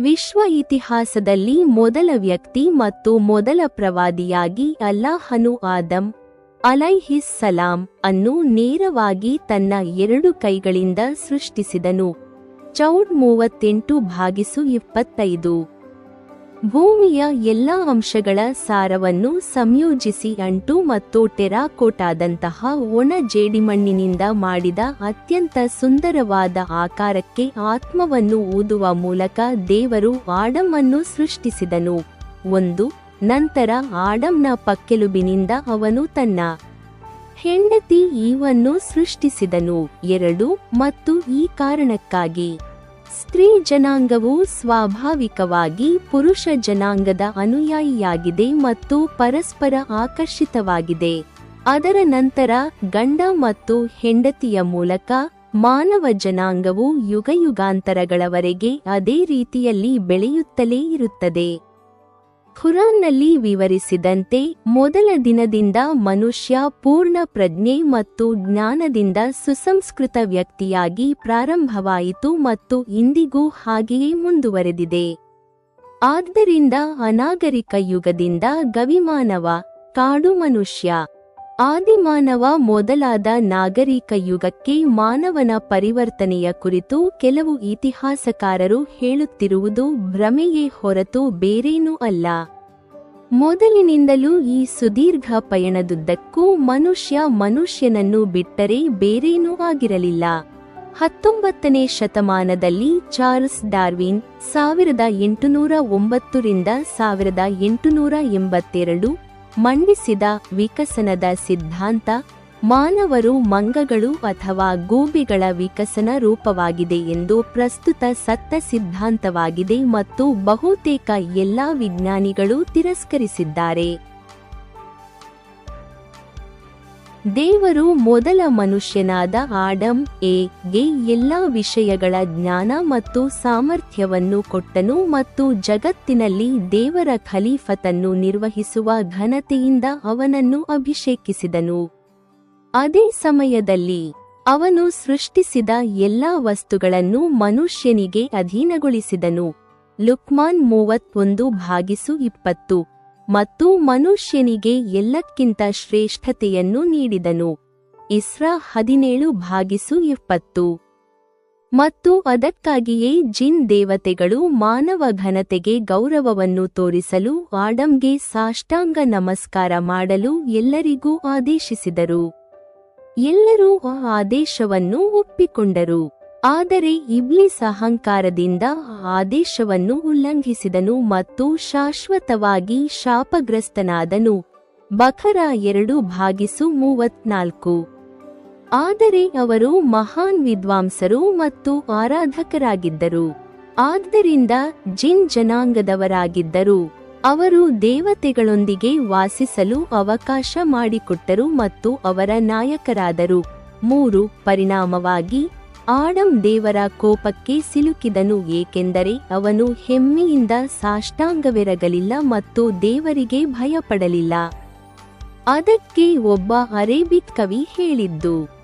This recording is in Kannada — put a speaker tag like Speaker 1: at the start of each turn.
Speaker 1: ವಿಶ್ವ ಇತಿಹಾಸದಲ್ಲಿ ಮೊದಲ ವ್ಯಕ್ತಿ ಮತ್ತು ಮೊದಲ ಪ್ರವಾದಿಯಾಗಿ ಅಲ್ಲಾಹನು ಆದಂ ಅಲೈಹಿಸ್ ಸಲಾಂ ಅನ್ನು ನೇರವಾಗಿ ತನ್ನ ಎರಡು ಕೈಗಳಿಂದ ಸೃಷ್ಟಿಸಿದನು. ಚೌಡ್ ಮೂವತ್ತೆಂಟು ಭಾಗಿಸು ಇಪ್ಪತ್ತೈದು. ಭೂಮಿಯ ಎಲ್ಲಾ ಅಂಶಗಳ ಸಾರವನ್ನು ಸಂಯೋಜಿಸಿ ಅಂಟು ಮತ್ತು ಟೆರಾಕೋಟಾದಂತಹ ಒಣ ಜೇಡಿಮಣ್ಣಿನಿಂದ ಮಾಡಿದ ಅತ್ಯಂತ ಸುಂದರವಾದ ಆಕಾರಕ್ಕೆ ಆತ್ಮವನ್ನು ಊದುವ ಮೂಲಕ ದೇವರು ಆಡಮನ್ನು ಸೃಷ್ಟಿಸಿದನು. ಒಂದು, ನಂತರ ಆಡಂನ ಪಕ್ಕೆಲುಬಿನಿಂದ ಅವನು ತನ್ನ ಹೆಂಡತಿ ಈವನ್ನು ಸೃಷ್ಟಿಸಿದನು. ಎರಡು, ಮತ್ತು ಈ ಕಾರಣಕ್ಕಾಗಿ ಸ್ತ್ರೀ ಜನಾಂಗವು ಸ್ವಾಭಾವಿಕವಾಗಿ ಪುರುಷ ಜನಾಂಗದ ಅನುಯಾಯಿಯಾಗಿದೆ ಮತ್ತು ಪರಸ್ಪರ ಆಕರ್ಷಿತವಾಗಿದೆ. ಅದರ ನಂತರ ಗಂಡ ಮತ್ತು ಹೆಂಡತಿಯ ಮೂಲಕ ಮಾನವ ಜನಾಂಗವು ಯುಗಯುಗಾಂತರಗಳವರೆಗೆ ಅದೇ ರೀತಿಯಲ್ಲಿ ಬೆಳೆಯುತ್ತಲೇ ಇರುತ್ತದೆ. ಖುರಾನ್ನಲ್ಲಿ ವಿವರಿಸಿದಂತೆ, ಮೊದಲ ದಿನದಿಂದ ಮನುಷ್ಯ ಪೂರ್ಣ ಪ್ರಜ್ಞೆ ಮತ್ತು ಜ್ಞಾನದಿಂದ ಸುಸಂಸ್ಕೃತ ವ್ಯಕ್ತಿಯಾಗಿ ಪ್ರಾರಂಭವಾಯಿತು ಮತ್ತು ಇಂದಿಗೂ ಹಾಗೆಯೇ ಮುಂದುವರೆದಿದೆ. ಆದ್ದರಿಂದ ಅನಾಗರಿಕ ಯುಗದಿಂದ ಗವಿಮಾನವ ಕಾಡು ಮನುಷ್ಯ ಆದಿಮಾನವ ಮೊದಲಾದ ನಾಗರಿಕ ಯುಗಕ್ಕೆ ಮಾನವನ ಪರಿವರ್ತನೆಯ ಕುರಿತು ಕೆಲವು ಇತಿಹಾಸಕಾರರು ಹೇಳುತ್ತಿರುವುದು ಭ್ರಮೆಯೇ ಹೊರತು ಬೇರೇನೂ ಅಲ್ಲ. ಮೊದಲಿನಿಂದಲೂ ಈ ಸುದೀರ್ಘ ಪಯಣದುದ್ದಕ್ಕೂ ಮನುಷ್ಯ ಮನುಷ್ಯನನ್ನು ಬಿಟ್ಟರೆ ಬೇರೇನೂ ಆಗಿರಲಿಲ್ಲ. ಹತ್ತೊಂಬತ್ತನೇ ಶತಮಾನದಲ್ಲಿ ಚಾರ್ಲ್ಸ್ ಡಾರ್ವಿನ್ ಸಾವಿರದ ಎಂಟುನೂರ ಒಂಬತ್ತರಿಂದ ಸಾವಿರದ ಎಂಟುನೂರ ಎಂಬತ್ತೆರಡು ಮಂಡಿಸಿದ ವಿಕಸನದ ಸಿದ್ಧಾಂತ ಮಾನವರು ಮಂಗಗಳು ಅಥವಾ ಗೂಬಿಗಳ ವಿಕಸನ ರೂಪವಾಗಿದೆ ಎಂದು ಪ್ರಸ್ತುತ ಸತ್ತ ಸಿದ್ಧಾಂತವಾಗಿದೆ ಮತ್ತು ಬಹುತೇಕ ಎಲ್ಲಾ ವಿಜ್ಞಾನಿಗಳು ತಿರಸ್ಕರಿಸಿದ್ದಾರೆ. ದೇವರು ಮೊದಲ ಮನುಷ್ಯನಾದ ಆಡಮ್ ಎಗೆ ಎಲ್ಲ ವಿಷಯಗಳ ಜ್ಞಾನ ಮತ್ತು ಸಾಮರ್ಥ್ಯವನ್ನು ಕೊಟ್ಟನು ಮತ್ತು ಜಗತ್ತಿನಲ್ಲಿ ದೇವರ ಖಲೀಫತನ್ನು ನಿರ್ವಹಿಸುವ ಘನತೆಯಿಂದ ಅವನನ್ನು ಅಭಿಷೇಕಿಸಿದನು. ಅದೇ ಸಮಯದಲ್ಲಿ ಅವನು ಸೃಷ್ಟಿಸಿದ ಎಲ್ಲ ವಸ್ತುಗಳನ್ನು ಮನುಷ್ಯನಿಗೆ ಅಧೀನಗೊಳಿಸಿದನು. ಲುಕ್ಮಾನ್ ಮೂವತ್ತೊಂದು ಭಾಗಿಸು ಇಪ್ಪತ್ತು. ಮತ್ತು ಮನುಷ್ಯನಿಗೆ ಎಲ್ಲಕ್ಕಿಂತ ಶ್ರೇಷ್ಠತೆಯನ್ನು ನೀಡಿದನು. ಇಸ್ರಾ ಹದಿನೇಳು ಭಾಗಿಸು ಇಪ್ಪತ್ತು. ಮತ್ತು ಅದಕ್ಕಾಗಿಯೇ ಜಿನ್ ದೇವತೆಗಳು ಮಾನವ ಘನತೆಗೆ ಗೌರವವನ್ನು ತೋರಿಸಲು ಆಡಂಗೆ ಸಾಷ್ಟಾಂಗ ನಮಸ್ಕಾರ ಮಾಡಲು ಎಲ್ಲರಿಗೂ ಆದೇಶಿಸಿದರು. ಎಲ್ಲರೂ ಆ ಆದೇಶವನ್ನು ಒಪ್ಪಿಕೊಂಡರು. ಆದರೆ ಇಬ್ಲಿಸ್ ಅಹಂಕಾರದಿಂದ ಆದೇಶವನ್ನು ಉಲ್ಲಂಘಿಸಿದನು ಮತ್ತು ಶಾಶ್ವತವಾಗಿ ಶಾಪಗ್ರಸ್ತನಾದನು. ಬಖರ ಎರಡು ಭಾಗಿಸು ಮೂವತ್ನಾಲ್ಕು. ಆದರೆ ಅವರು ಮಹಾನ್ ವಿದ್ವಾಂಸರು ಮತ್ತು ಆರಾಧಕರಾಗಿದ್ದರು. ಆದ್ದರಿಂದ ಜಿನ್ ಜನಾಂಗದವರಾಗಿದ್ದರು. ಅವರು ದೇವತೆಗಳೊಂದಿಗೆ ವಾಸಿಸಲು ಅವಕಾಶ ಮಾಡಿಕೊಟ್ಟರು ಮತ್ತು ಅವರ ನಾಯಕರಾದರು. ಮೂರು, ಪರಿಣಾಮವಾಗಿ ಆಡಂ ದೇವರ ಕೋಪಕ್ಕೆ ಸಿಲುಕಿದನು ಏಕೆಂದರೆ ಅವನು ಹೆಮ್ಮೆಯಿಂದ ಸಾಷ್ಟಾಂಗವೆರಗಲಿಲ್ಲ ಮತ್ತು ದೇವರಿಗೆ ಭಯಪಡಲಿಲ್ಲ. ಅದಕ್ಕೆ ಒಬ್ಬ ಅರೇಬಿಕ್ ಕವಿ ಹೇಳಿದ್ದು